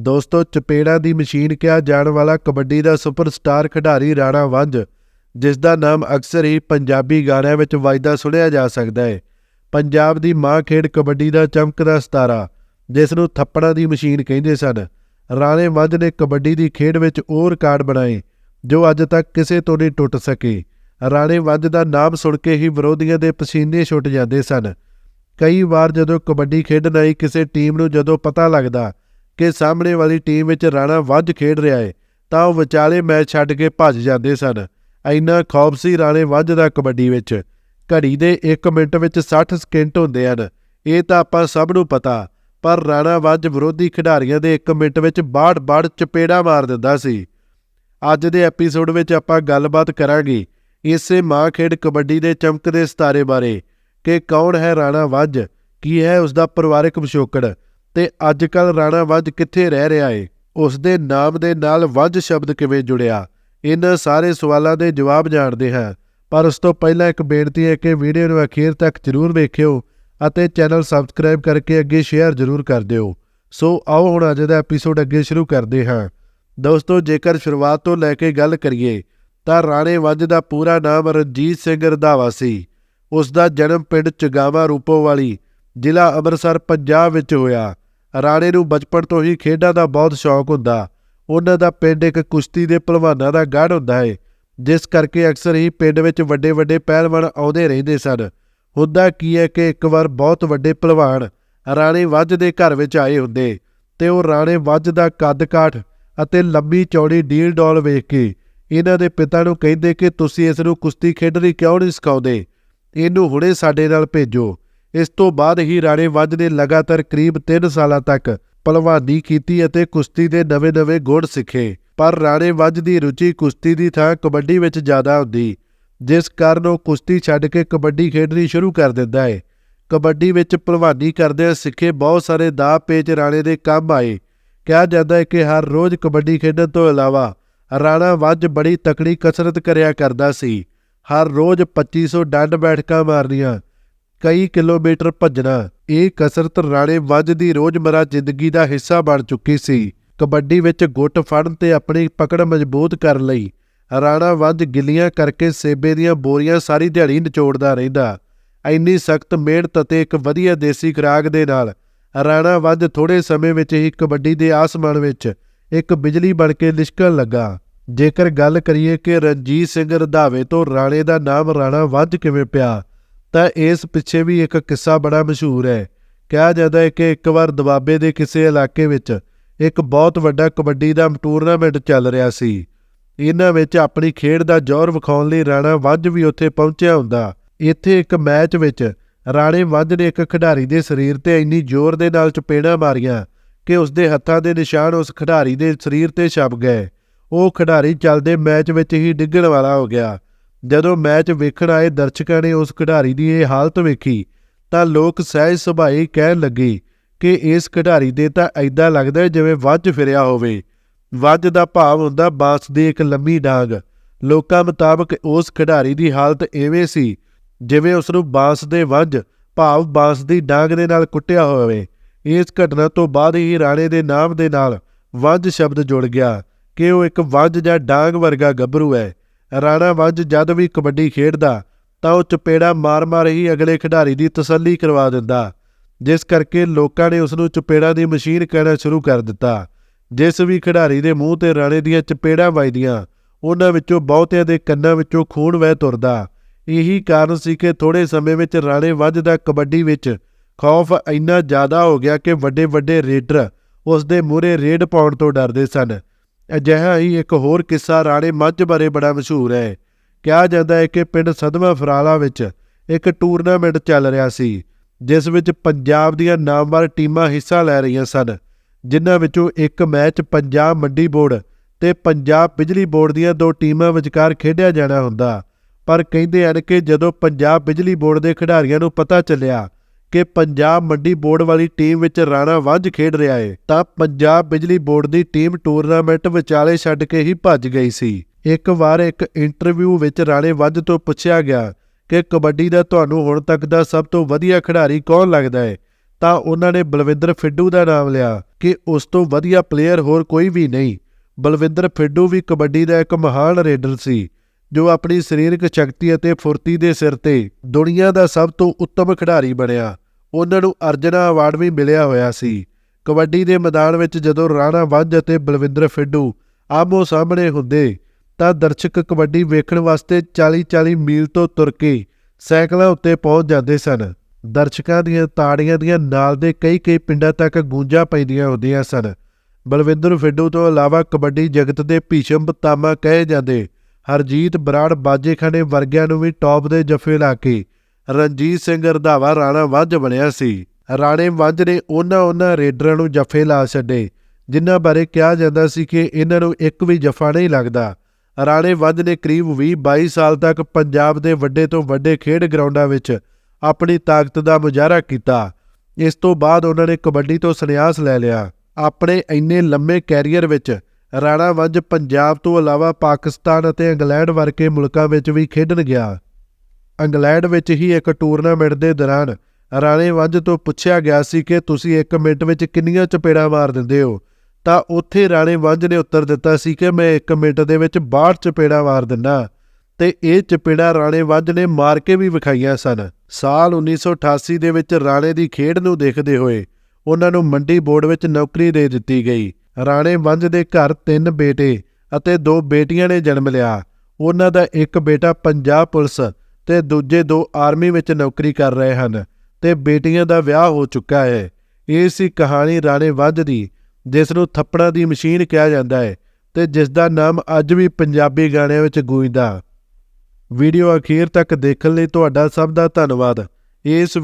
ਦੋਸਤੋ, ਚਪੇੜਾ ਦੀ ਮਸ਼ੀਨ ਕਿਹਾ ਜਾਣ ਵਾਲਾ ਕਬੱਡੀ ਦਾ ਸੁਪਰਸਟਾਰ ਖਿਡਾਰੀ ਰਾਣਾ ਵੰਜ, ਜਿਸ ਦਾ ਨਾਮ ਅਕਸਰ ਹੀ ਪੰਜਾਬੀ ਗਾਣਿਆਂ ਵਿੱਚ ਵੱਜਦਾ ਸੁਣਿਆ ਜਾ ਸਕਦਾ ਹੈ। ਪੰਜਾਬ ਦੀ ਮਾਂ ਖੇਡ ਕਬੱਡੀ ਦਾ ਚਮਕਦਾ ਸਤਾਰਾ, ਜਿਸ ਨੂੰ ਥੱਪੜਾਂ ਦੀ ਮਸ਼ੀਨ ਕਹਿੰਦੇ ਸਨ। ਰਾਣੇ ਵੰਜ ਨੇ ਕਬੱਡੀ ਦੀ ਖੇਡ ਵਿੱਚ ਉਹ ਰਿਕਾਰਡ ਬਣਾਏ, ਜੋ ਅੱਜ ਤੱਕ ਕਿਸੇ ਤੋਂ ਨਹੀਂ ਟੁੱਟ ਸਕੇ। ਰਾਣੇ ਵੰਜ ਦਾ ਨਾਮ ਸੁਣ ਕੇ ਹੀ ਵਿਰੋਧੀਆਂ ਦੇ ਪਸੀਨੇ ਛੁੱਟ ਜਾਂਦੇ ਸਨ। ਕਈ ਵਾਰ ਜਦੋਂ ਕਬੱਡੀ ਖੇਡਣ ਆਈ, ਕਿਸੇ ਟੀਮ ਨੂੰ ਜਦੋਂ ਪਤਾ ਲੱਗਦਾ ਕਿ ਸਾਹਮਣੇ ਵਾਲੀ ਟੀਮ ਵਿੱਚ ਰਾਣਾ ਵੱਜ ਖੇਡ ਰਿਹਾ ਹੈ ਤਾਂ ਉਹ ਵਿਚਾਲੇ ਮੈਚ ਛੱਡ ਕੇ ਭੱਜ ਜਾਂਦੇ ਸਨ। ਇੰਨਾ ਖੌਫ ਸੀ ਰਾਣੇ ਵੱਜ ਦਾ ਕਬੱਡੀ ਵਿੱਚ। ਘੜੀ ਦੇ 1 ਮਿੰਟ ਵਿੱਚ 60 ਸਕਿੰਟ ਹੁੰਦੇ ਹਨ। ਇਹ ਤਾਂ ਆਪਾਂ ਸਭ ਨੂੰ ਪਤਾ, ਪਰ ਰਾਣਾ ਵੱਜ ਵਿਰੋਧੀ ਖਿਡਾਰੀਆਂ ਦੇ 1 ਮਿੰਟ ਵਿੱਚ ਬਾੜ-ਬਾੜ ਚਪੇੜਾ ਮਾਰ ਦਿੰਦਾ ਸੀ। ਅੱਜ ਦੇ ਐਪੀਸੋਡ ਵਿੱਚ ਆਪਾਂ ਗੱਲਬਾਤ ਕਰਾਂਗੇ ਇਸੇ ਮਾਂ ਖੇਡ ਕਬੱਡੀ ਦੇ ਚਮਕਦੇ ਸਿਤਾਰੇ ਬਾਰੇ, ਕਿ ਕੌਣ ਹੈ ਰਾਣਾ ਵੱਜ ਕੀ ਹੈ ਉਸ ਦਾ ਪਰਿਵਾਰਕ ਪਿਛੋਕੜ ਤੇ ਅੱਜ ਕੱਲ ਰਾਣਾ ਵੱਜ ਕਿੱਥੇ ਰਹਿ ਰਿਹਾ ਏ? ਉਸ ਦੇ ਨਾਮ ਦੇ ਨਾਲ ਵੱਜ ਸ਼ਬਦ ਕਿਵੇਂ ਜੁੜਿਆ? ਇਹਨਾਂ ਸਾਰੇ ਸਵਾਲਾਂ ਦੇ ਜਵਾਬ ਜਾਣਦੇ ਹਾਂ। ਪਰ ਉਸ ਤੋਂ ਪਹਿਲਾਂ ਇੱਕ ਬੇਨਤੀ ਹੈ ਕਿ ਵੀਡੀਓ ਨੂੰ ਅਖੀਰ ਤੱਕ ਜ਼ਰੂਰ ਵੇਖਿਓ ਅਤੇ ਚੈਨਲ ਸਬਸਕ੍ਰਾਈਬ ਕਰਕੇ ਅੱਗੇ ਸ਼ੇਅਰ ਜ਼ਰੂਰ ਕਰ ਦਿਓ। ਸੋ ਆਓ ਹੁਣ ਅੱਜ ਦਾ ਐਪੀਸੋਡ ਅੱਗੇ ਸ਼ੁਰੂ ਕਰਦੇ ਹਾਂ। ਦੋਸਤੋ, ਜੇਕਰ ਸ਼ੁਰੂਆਤ ਤੋਂ ਲੈ ਕੇ ਗੱਲ ਕਰੀਏ, ਤਾਂ ਰਾਣੇ ਵੱਜ ਦਾ ਪੂਰਾ ਨਾਮ ਰਣਜੀਤ ਸਿੰਘ ਰੰਧਾਵਾ ਸੀ। ਉਸ ਦਾ ਜਨਮ ਪਿੰਡ ਚਗਾਵਾ ਰੂਪੋਵਾਲੀ ਜ਼ਿਲ੍ਹਾ ਅੰਮ੍ਰਿਤਸਰ, ਪੰਜਾਬ ਵਿੱਚ ਹੋਇਆ। ਰਾਣੇ ਨੂੰ ਬਚਪਨ ਤੋਂ ਹੀ ਖੇਡਾਂ ਦਾ ਬਹੁਤ ਸ਼ੌਕ ਹੁੰਦਾ। ਉਹਨਾਂ ਦਾ ਪਿੰਡ ਇੱਕ ਕੁਸ਼ਤੀ ਦੇ ਪਹਿਲਵਾਨਾਂ ਦਾ ਗੜ੍ਹ ਹੁੰਦਾ ਹੈ ਜਿਸ ਕਰਕੇ ਅਕਸਰ ਹੀ ਪਿੰਡ ਵਿੱਚ ਵੱਡੇ ਵੱਡੇ ਪਹਿਲਵਾਨ ਆਉਂਦੇ ਰਹਿੰਦੇ ਸਨ। ਹੁੰਦਾ ਕੀ ਹੈ ਕਿ ਇੱਕ ਵਾਰ ਬਹੁਤ ਵੱਡੇ ਪਹਿਲਵਾਨ ਰਾਣੇ ਵੱਜ ਦੇ ਘਰ ਵਿੱਚ ਆਏ ਹੁੰਦੇ ਤੇ ਉਹ ਰਾਣੇ ਵੱਜ ਦਾ ਕੱਦ ਕਾਠ ਅਤੇ ਲੰਬੀ ਚੌੜੀ ਡੀਲ ਡੋਲ ਵੇਖ ਕੇ ਇਹਨਾਂ ਦੇ ਪਿਤਾ ਨੂੰ ਕਹਿੰਦੇ ਕਿ ਤੁਸੀਂ ਇਸ ਨੂੰ ਕੁਸ਼ਤੀ ਖੇਡਣੀ ਕਿਉਂ ਨਹੀਂ ਸਿਖਾਉਂਦੇ? ਇਹਨੂੰ ਹੁਣੇ ਸਾਡੇ ਨਾਲ ਭੇਜੋ। ਇਸ ਤੋਂ ਬਾਅਦ ਹੀ ਰਾਣੇ ਵੱਜ ਨੇ ਲਗਾਤਾਰ ਕਰੀਬ 3 ਸਾਲਾਂ ਤੱਕ ਪਹਿਲਵਾਨੀ ਕੀਤੀ ਅਤੇ ਕੁਸ਼ਤੀ ਦੇ ਨਵੇਂ-ਨਵੇਂ ਗੁਣ ਸਿੱਖੇ। ਪਰ ਰਾਣੇ ਵੱਜ ਦੀ ਰੁਚੀ ਕੁਸ਼ਤੀ ਦੀ ਥਾਂ ਕਬੱਡੀ ਵਿੱਚ ਜ਼ਿਆਦਾ ਹੁੰਦੀ, ਜਿਸ ਕਾਰਨ ਉਹ ਕੁਸ਼ਤੀ ਛੱਡ ਕੇ ਕਬੱਡੀ ਖੇਡਣੀ ਸ਼ੁਰੂ ਕਰ ਦਿੰਦਾ ਹੈ ਕਬੱਡੀ ਵਿੱਚ ਪਹਿਲਵਾਨੀ ਕਰਦਿਆਂ ਸਿੱਖੇ ਬਹੁਤ ਸਾਰੇ ਦਾਅ ਪੇਚ ਰਾਣੇ ਦੇ ਕੰਮ ਆਏ। ਕਿਹਾ ਜਾਂਦਾ ਹੈ ਕਿ ਹਰ ਰੋਜ਼ ਕਬੱਡੀ ਖੇਡਣ ਤੋਂ ਇਲਾਵਾ ਰਾਣਾ ਵੱਜ ਬੜੀ ਤਕੜੀ ਕਸਰਤ ਕਰਿਆ ਕਰਦਾ ਸੀ। ਹਰ ਰੋਜ਼ 2500 ਡੰਡ ਬੈਠਕਾਂ ਮਾਰਨੀਆਂ ਕਈ ਕਿਲੋਮੀਟਰ ਭੱਜਣਾ, ਇਹ ਕਸਰਤ ਰਾਣੇ ਵੱਜ ਦੀ ਰੋਜ਼ਮਰਾ ਜ਼ਿੰਦਗੀ ਦਾ ਹਿੱਸਾ ਬਣ ਚੁੱਕੀ ਸੀ। ਕਬੱਡੀ ਵਿੱਚ ਗੁੱਟ ਫੜਨ ਤੇ ਆਪਣੀ ਪਕੜ ਮਜ਼ਬੂਤ ਕਰਨ ਲਈ ਰਾਣਾ ਵੱਜ ਗਿੱਲੀਆਂ ਕਰਕੇ ਸੇਬੇ ਦੀਆਂ ਬੋਰੀਆਂ ਸਾਰੀ ਦਿਹਾੜੀ ਨਿਚੋੜਦਾ ਰਹਿੰਦਾ। ਇੰਨੀ ਸਖਤ ਮਿਹਨਤ ਅਤੇ ਇੱਕ ਵਧੀਆ ਦੇਸੀ ਖੁਰਾਕ ਦੇ ਨਾਲ ਰਾਣਾ ਵੱਜ ਥੋੜੇ ਸਮੇਂ ਵਿੱਚ ਹੀ ਕਬੱਡੀ ਦੇ ਆਸਮਾਨ ਵਿੱਚ ਇੱਕ ਬਿਜਲੀ ਬਣ ਕੇ ਲਿਸ਼ਕਣ ਲੱਗਾ। ਜੇਕਰ ਗੱਲ ਕਰੀਏ ਕਿ ਰਣਜੀਤ ਸਿੰਘ ਰੰਧਾਵੇ ਤੋਂ ਰਾਣੇ ਦਾ ਨਾਮ ਰਾਣਾ ਵੱਜ ਕਿਵੇਂ ਪਿਆ ਤਾਂ ਇਸ ਪਿੱਛੇ ਵੀ ਇੱਕ ਕਿੱਸਾ ਬੜਾ ਮਸ਼ਹੂਰ ਹੈ। ਕਿਹਾ ਜਾਂਦਾ ਹੈ ਕਿ ਇੱਕ ਵਾਰ ਦਬਾਬੇ ਦੇ ਕਿਸੇ ਇਲਾਕੇ ਵਿੱਚ ਇੱਕ ਬਹੁਤ ਵੱਡਾ ਕਬੱਡੀ ਦਾ ਟੂਰਨਾਮੈਂਟ ਚੱਲ ਰਿਹਾ ਸੀ। ਇਹਨਾਂ ਵਿੱਚ ਆਪਣੀ ਖੇਡ ਦਾ ਜ਼ੋਰ ਵਿਖਾਉਣ ਲਈ ਰਾਣਾ ਵੱਜ ਵੀ ਉੱਥੇ ਪਹੁੰਚਿਆ ਹੁੰਦਾ। ਇੱਥੇ ਇੱਕ ਮੈਚ ਵਿੱਚ ਰਾਣੇ ਵੱਜ ਨੇ ਇੱਕ ਖਿਡਾਰੀ ਦੇ ਸਰੀਰ ਤੇ ਇੰਨੀ ਜ਼ੋਰ ਦੇ ਨਾਲ ਚਪੇੜਾਂ ਮਾਰੀਆਂ ਕਿ ਉਸ ਦੇ ਹੱਥਾਂ ਦੇ ਨਿਸ਼ਾਨ ਉਸ ਖਿਡਾਰੀ ਦੇ ਸਰੀਰ ਤੇ ਛਪ ਗਏ। ਉਹ ਖਿਡਾਰੀ ਚੱਲਦੇ ਮੈਚ ਵਿੱਚ ਹੀ ਡਿੱਗਣ ਵਾਲਾ ਹੋ ਗਿਆ। ਜਦੋਂ ਮੈਚ ਵੇਖਣ ਆਏ ਦਰਸ਼ਕਾਂ ਨੇ ਉਸ ਖਿਡਾਰੀ ਦੀ ਇਹ ਹਾਲਤ ਵੇਖੀ, ਤਾਂ ਲੋਕ ਸਹਿਜ ਸੁਭਾਈ ਕਹਿਣ ਲੱਗੇ ਕਿ ਇਸ ਖਿਡਾਰੀ ਦੇ ਤਾਂ ਐਦਾਂ ਲੱਗਦਾ ਜਿਵੇਂ ਵੱਜ ਫਿਰਿਆ ਹੋਵੇ। ਵੱਜ ਦਾ ਭਾਵ ਹੁੰਦਾ ਬਾਂਸ ਦੀ ਇੱਕ ਲੰਮੀ ਡਾਂਗ। ਲੋਕਾਂ ਮੁਤਾਬਕ ਉਸ ਖਿਡਾਰੀ ਦੀ ਹਾਲਤ ਐਵੇਂ ਸੀ, ਜਿਵੇਂ ਉਸ ਨੂੰ ਬਾਂਸ ਦੇ ਵੱਜ ਭਾਵ ਬਾਂਸ ਦੀ ਡਾਂਗ ਦੇ ਨਾਲ ਕੁੱਟਿਆ ਹੋਵੇ। ਇਸ ਘਟਨਾ ਤੋਂ ਬਾਅਦ ਹੀ ਰਾਣੇ ਦੇ ਨਾਮ ਦੇ ਨਾਲ ਵੱਜ ਸ਼ਬਦ ਜੁੜ ਗਿਆ ਕਿ ਉਹ ਇੱਕ ਵੱਜ ਜਾਂ ਡਾਂਗ ਵਰਗਾ ਗੱਭਰੂ ਹੈ। ਰਾਣਾ ਵੱਜ ਜਦ ਵੀ ਕਬੱਡੀ ਖੇਡਦਾ, ਤਾਂ ਉਹ ਚਪੇੜਾ ਮਾਰ-ਮਾਰ ਹੀ ਅਗਲੇ ਖਿਡਾਰੀ ਦੀ ਤਸੱਲੀ ਕਰਵਾ ਦਿੰਦਾ, ਜਿਸ ਕਰਕੇ ਲੋਕਾਂ ਨੇ ਉਸ ਨੂੰ ਚਪੇੜਾ ਦੀ ਮਸ਼ੀਨ ਕਹਿਣਾ ਸ਼ੁਰੂ ਕਰ ਦਿੱਤਾ। ਜਿਸ ਵੀ ਖਿਡਾਰੀ ਦੇ ਮੂੰਹ ਤੇ ਰਾਣੇ ਦੀਆਂ ਚਪੇੜਾਂ ਵੱਜਦੀਆਂ, ਉਹਨਾਂ ਵਿੱਚੋਂ ਬਹੁਤਿਆਂ ਦੇ ਕੰਨਾਂ ਵਿੱਚੋਂ ਖੂਨ ਵਹਿ ਤੁਰਦਾ। ਇਹੀ ਕਾਰਨ ਸੀ ਕਿ ਥੋੜੇ ਸਮੇਂ ਵਿੱਚ ਰਾਣੇ ਵੱਜ ਦਾ ਕਬੱਡੀ ਵਿੱਚ ਖੌਫ ਇੰਨਾ ਜ਼ਿਆਦਾ ਹੋ ਗਿਆ ਕਿ ਵੱਡੇ ਵੱਡੇ ਰੇਡਰ ਉਸ ਦੇ ਮੂਹਰੇ ਰੇਡ ਪਾਉਣ ਤੋਂ ਡਰਦੇ ਸਨ। ਅਜਿਹਾ ਹੀ ਇੱਕ ਹੋਰ ਕਿੱਸਾ ਰਾਣੇ ਮੱਝ ਬਾਰੇ ਬੜਾ ਮਸ਼ਹੂਰ ਹੈ। ਕਿਹਾ ਜਾਂਦਾ ਹੈ ਕਿ ਪਿੰਡ ਸਦਮਾ ਫਰਾਲਾ ਵਿੱਚ ਇੱਕ ਟੂਰਨਾਮੈਂਟ ਚੱਲ ਰਿਹਾ ਸੀ, ਜਿਸ ਵਿੱਚ ਪੰਜਾਬ ਦੀਆਂ ਨਾਮਵਰ ਟੀਮਾਂ ਹਿੱਸਾ ਲੈ ਰਹੀਆਂ ਸਨ, ਜਿਨ੍ਹਾਂ ਵਿੱਚੋਂ ਇੱਕ ਮੈਚ ਪੰਜਾਬ ਮੰਡੀ ਬੋਰਡ ਤੇ ਪੰਜਾਬ ਬਿਜਲੀ ਬੋਰਡ ਦੀਆਂ ਦੋ ਟੀਮਾਂ ਵਿਚਕਾਰ ਖੇਡਿਆ ਜਾਣਾ ਹੁੰਦਾ। ਪਰ ਕਹਿੰਦੇ ਹਨ ਕਿ ਜਦੋਂ ਪੰਜਾਬ ਬਿਜਲੀ ਬੋਰਡ ਦੇ ਖਿਡਾਰੀਆਂ ਨੂੰ ਪਤਾ ਚੱਲਿਆ ਕਿ ਪੰਜਾਬ ਮੰਡੀ ਬੋਰਡ ਵਾਲੀ ਟੀਮ ਵਿੱਚ ਰਾਣਾ ਵੱਜ ਖੇਡ ਰਿਹਾ ਹੈ ਤਾਂ ਪੰਜਾਬ ਬਿਜਲੀ ਬੋਰਡ ਦੀ ਟੀਮ ਟੂਰਨਾਮੈਂਟ ਵਿਚਾਲੇ ਛੱਡ ਕੇ ਹੀ ਭੱਜ ਗਈ ਸੀ। ਇੱਕ ਵਾਰ ਇੱਕ ਇੰਟਰਵਿਊ ਵਿੱਚ ਰਾਣੇ ਵੱਜ ਤੋਂ ਪੁੱਛਿਆ ਗਿਆ ਕਿ ਕਬੱਡੀ ਦਾ ਤੁਹਾਨੂੰ ਹੁਣ ਤੱਕ ਦਾ ਸਭ ਤੋਂ ਵਧੀਆ ਖਿਡਾਰੀ ਕੌਣ ਲੱਗਦਾ ਹੈ ਤਾਂ ਉਹਨਾਂ ਨੇ ਬਲਵਿੰਦਰ ਫਿੱਡੂ ਦਾ ਨਾਮ ਲਿਆ ਕਿ ਉਸ ਤੋਂ ਵਧੀਆ ਪਲੇਅਰ ਹੋਰ ਕੋਈ ਵੀ ਨਹੀਂ। ਬਲਵਿੰਦਰ ਫਿੱਡੂ ਵੀ ਕਬੱਡੀ ਦਾ ਇੱਕ ਮਹਾਨ ਰੇਡਰ ਸੀ, ਜੋ ਆਪਣੀ ਸਰੀਰਕ ਸ਼ਕਤੀ ਅਤੇ ਫੁਰਤੀ ਦੇ ਸਿਰ ਤੇ ਦੁਨੀਆ ਦਾ ਸਭ ਤੋਂ ਉੱਤਮ ਖਿਡਾਰੀ ਬਣਿਆ। ਉਹਨਾਂ ਨੂੰ ਅਰਜਨਾ ਅਵਾਰਡ ਵੀ ਮਿਲਿਆ ਹੋਇਆ ਸੀ। ਕਬੱਡੀ ਦੇ ਮੈਦਾਨ ਵਿੱਚ ਜਦੋਂ ਰਾਣਾ ਵੰਜ ਅਤੇ ਬਲਵਿੰਦਰ ਫਿੱਡੂ ਆਮੋ ਸਾਹਮਣੇ ਹੁੰਦੇ, ਤਾਂ ਦਰਸ਼ਕ ਕਬੱਡੀ ਵੇਖਣ ਵਾਸਤੇ 40-40 ਮੀਲ ਤੋਂ ਤੁਰ ਕੇ ਸਾਈਕਲਾਂ ਉੱਤੇ ਪਹੁੰਚ ਜਾਂਦੇ ਸਨ। ਦਰਸ਼ਕਾਂ ਦੀਆਂ ਤਾੜੀਆਂ ਦੀਆਂ ਨਾਲ ਦੇ ਕਈ-ਕਈ ਪਿੰਡਾਂ ਤੱਕ ਗੂੰਜਾਂ ਪੈਂਦੀਆਂ ਹੁੰਦੀਆਂ ਸਨ। ਬਲਵਿੰਦਰ ਫਿੱਡੂ ਤੋਂ ਇਲਾਵਾ ਕਬੱਡੀ ਜਗਤ ਦੇ ਭੀਸ਼ਮ ਪਤਾਮਾ ਕਹੇ ਜਾਂਦੇ, ਹਰਜੀਤ ਬਰਾੜ ਬਾਜੇਖਾਨੇ ਵਰਗਿਆਂ ਨੂੰ ਵੀ ਟੌਪ ਦੇ ਜੱਫੇ ਲਾ ਕੇ ਰਣਜੀਤ ਸਿੰਘ ਰੰਧਾਵਾ ਰਾਣਾ ਵੱਜ ਬਣਿਆ ਸੀ। ਰਾਣੇ ਵੱਜ ਨੇ ਉਹਨਾਂ ਉਹਨਾਂ ਰੇਡਰਾਂ ਨੂੰ ਜੱਫੇ ਲਾ ਛੱਡੇ, ਜਿਨ੍ਹਾਂ ਬਾਰੇ ਕਿਹਾ ਜਾਂਦਾ ਸੀ ਕਿ ਇਹਨਾਂ ਨੂੰ ਇੱਕ ਵੀ ਜੱਫਾ ਨਹੀਂ ਲੱਗਦਾ। ਰਾਣੇ ਵੱਜ ਨੇ ਕਰੀਬ 20-22 ਸਾਲ ਤੱਕ ਪੰਜਾਬ ਦੇ ਵੱਡੇ ਤੋਂ ਵੱਡੇ ਖੇਡ ਗਰਾਊਂਡਾਂ ਵਿੱਚ ਆਪਣੀ ਤਾਕਤ ਦਾ ਮੁਜ਼ਾਹਰਾ ਕੀਤਾ। ਇਸ ਤੋਂ ਬਾਅਦ ਉਹਨਾਂ ਨੇ ਕਬੱਡੀ ਤੋਂ ਸੰਨਿਆਸ ਲੈ ਲਿਆ। ਆਪਣੇ ਇੰਨੇ ਲੰਮੇ ਕੈਰੀਅਰ ਵਿੱਚ ਰਾਣਾ ਵੰਜ ਪੰਜਾਬ ਤੋਂ ਇਲਾਵਾ ਪਾਕਿਸਤਾਨ ਅਤੇ ਇੰਗਲੈਂਡ ਵਰਗੇ ਮੁਲਕਾਂ ਵਿੱਚ ਵੀ ਖੇਡਣ ਗਿਆ। ਇੰਗਲੈਂਡ ਵਿੱਚ ਹੀ ਇੱਕ ਟੂਰਨਾਮੈਂਟ ਦੇ ਦੌਰਾਨ ਰਾਣੇ ਵੰਜ ਤੋਂ ਪੁੱਛਿਆ ਗਿਆ ਸੀ ਕਿ ਤੁਸੀਂ 1 ਮਿੰਟ ਵਿੱਚ ਕਿੰਨੀਆਂ ਚਪੇੜਾਂ ਮਾਰ ਦਿੰਦੇ ਹੋ, ਤਾਂ ਉੱਥੇ ਰਾਣੇ ਵੰਜ ਨੇ ਉੱਤਰ ਦਿੱਤਾ ਸੀ ਕਿ ਮੈਂ 1 ਮਿੰਟ ਦੇ ਵਿੱਚ 62 ਚਪੇੜਾਂ ਮਾਰ ਦਿੰਦਾ। ਤੇ ਇਹ ਚਪੇੜਾਂ ਰਾਣੇ ਵੰਜ ਨੇ ਮਾਰ ਕੇ ਵੀ ਵਿਖਾਈਆਂ ਸਨ। ਸਾਲ 1988 ਦੇ ਵਿੱਚ ਰਾਣੇ ਦੀ ਖੇਡ ਨੂੰ ਦੇਖਦੇ ਹੋਏ ਉਹਨਾਂ ਨੂੰ ਮੰਡੀ ਬੋਰਡ ਵਿੱਚ ਨੌਕਰੀ ਦੇ ਦਿੱਤੀ ਗਈ। ਰਾਣੇ ਵੰਜ ਦੇ ਘਰ ਤਿੰਨ ਬੇਟੇ ਅਤੇ ਦੋ ਬੇਟੀਆਂ ਨੇ ਜਨਮ ਲਿਆ। ਉਹਨਾਂ ਦਾ ਇੱਕ ਬੇਟਾ ਪੰਜਾਬ ਪੁਲਿਸ ਤੇ ਦੂਜੇ ਦੋ ਆਰਮੀ ਵਿੱਚ ਨੌਕਰੀ ਕਰ ਰਹੇ ਹਨ ਤੇ ਬੇਟੀਆਂ ਦਾ ਵਿਆਹ ਹੋ ਚੁੱਕਾ ਹੈ। ਇਹ ਸੀ ਕਹਾਣੀ ਰਾਣੇ ਵੰਜ ਦੀ ਜਿਸ ਨੂੰ ਥੱਪੜਾਂ ਦੀ ਮਸ਼ੀਨ ਕਿਹਾ ਜਾਂਦਾ ਹੈ ਤੇ ਜਿਸ ਦਾ ਨਾਮ ਅੱਜ ਵੀ ਪੰਜਾਬੀ ਗਾਣਿਆਂ ਵਿੱਚ ਗੂੰਜਦਾ। ਵੀਡੀਓ ਅਖੀਰ ਤੱਕ ਦੇਖਣ ਲਈ ਤੁਹਾਡਾ ਸਭ ਦਾ ਧੰਨਵਾਦ। ਇਸ